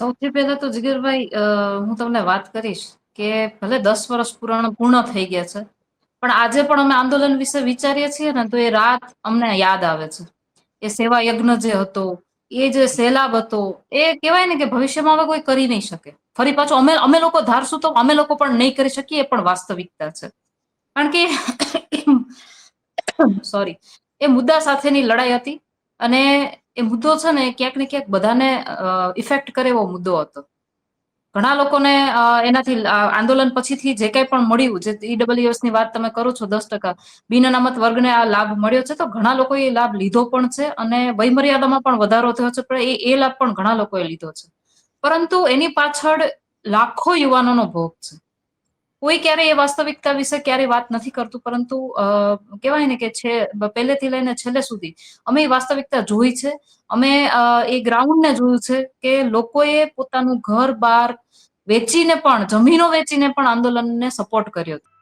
સૌથી પહેલા તો જીગરભાઈ હું તમને વાત કરીશ કે ભલે દસ વર્ષ પૂર્ણ પૂર્ણ થઈ ગયા છે, પણ આજે પણ અમે આંદોલન વિશે વિચારીએ છીએ ને તો એ રાત અમને યાદ આવે છે. એ સેવા યજ્ઞ જે હતો, એ જે સેલાબ હતો, એ કહેવાય ને કે ભવિષ્યમાં હવે કોઈ કરી નહીં શકે. ફરી પાછું અમે અમે લોકો ધારશું તો અમે લોકો પણ નહીં કરી શકીએ, એ પણ વાસ્તવિકતા છે. કારણ કે સોરી એ મુદ્દા સાથેની લડાઈ હતી અને એ મુદ્દો છે ને ક્યાંક ને ક્યાંક બધાને ઇફેક્ટ કરે એવો મુદ્દો હતો. ઘણા લોકોને એનાથી આંદોલન પછીથી જે કંઈ પણ મળ્યું, જે ઈડબ્લ્યુએસની વાત તમે કરો છો દસ ટકા, બિન અનામત વર્ગને આ લાભ મળ્યો છે, તો ઘણા લોકોએ એ લાભ લીધો પણ છે અને વયમર્યાદામાં પણ વધારો થયો છે, પણ એ એ લાભ પણ ઘણા લોકોએ લીધો છે. પરંતુ એની પાછળ લાખો યુવાનોનો ભોગ છે. કોઈ ક્યારે એ વાસ્તવિકતા વિશે ક્યારે વાત નથી કરતું, પરંતુ કહેવાય ને કે છે પહેલેથી લઈને છેલ્લે સુધી અમે એ વાસ્તવિકતા જોઈ છે. અમે એ ગ્રાઉન્ડને જોયું છે કે લોકોએ પોતાનું ઘર બાર વેચીને પણ, જમીનો વેચીને પણ આંદોલનને સપોર્ટ કર્યો. હતો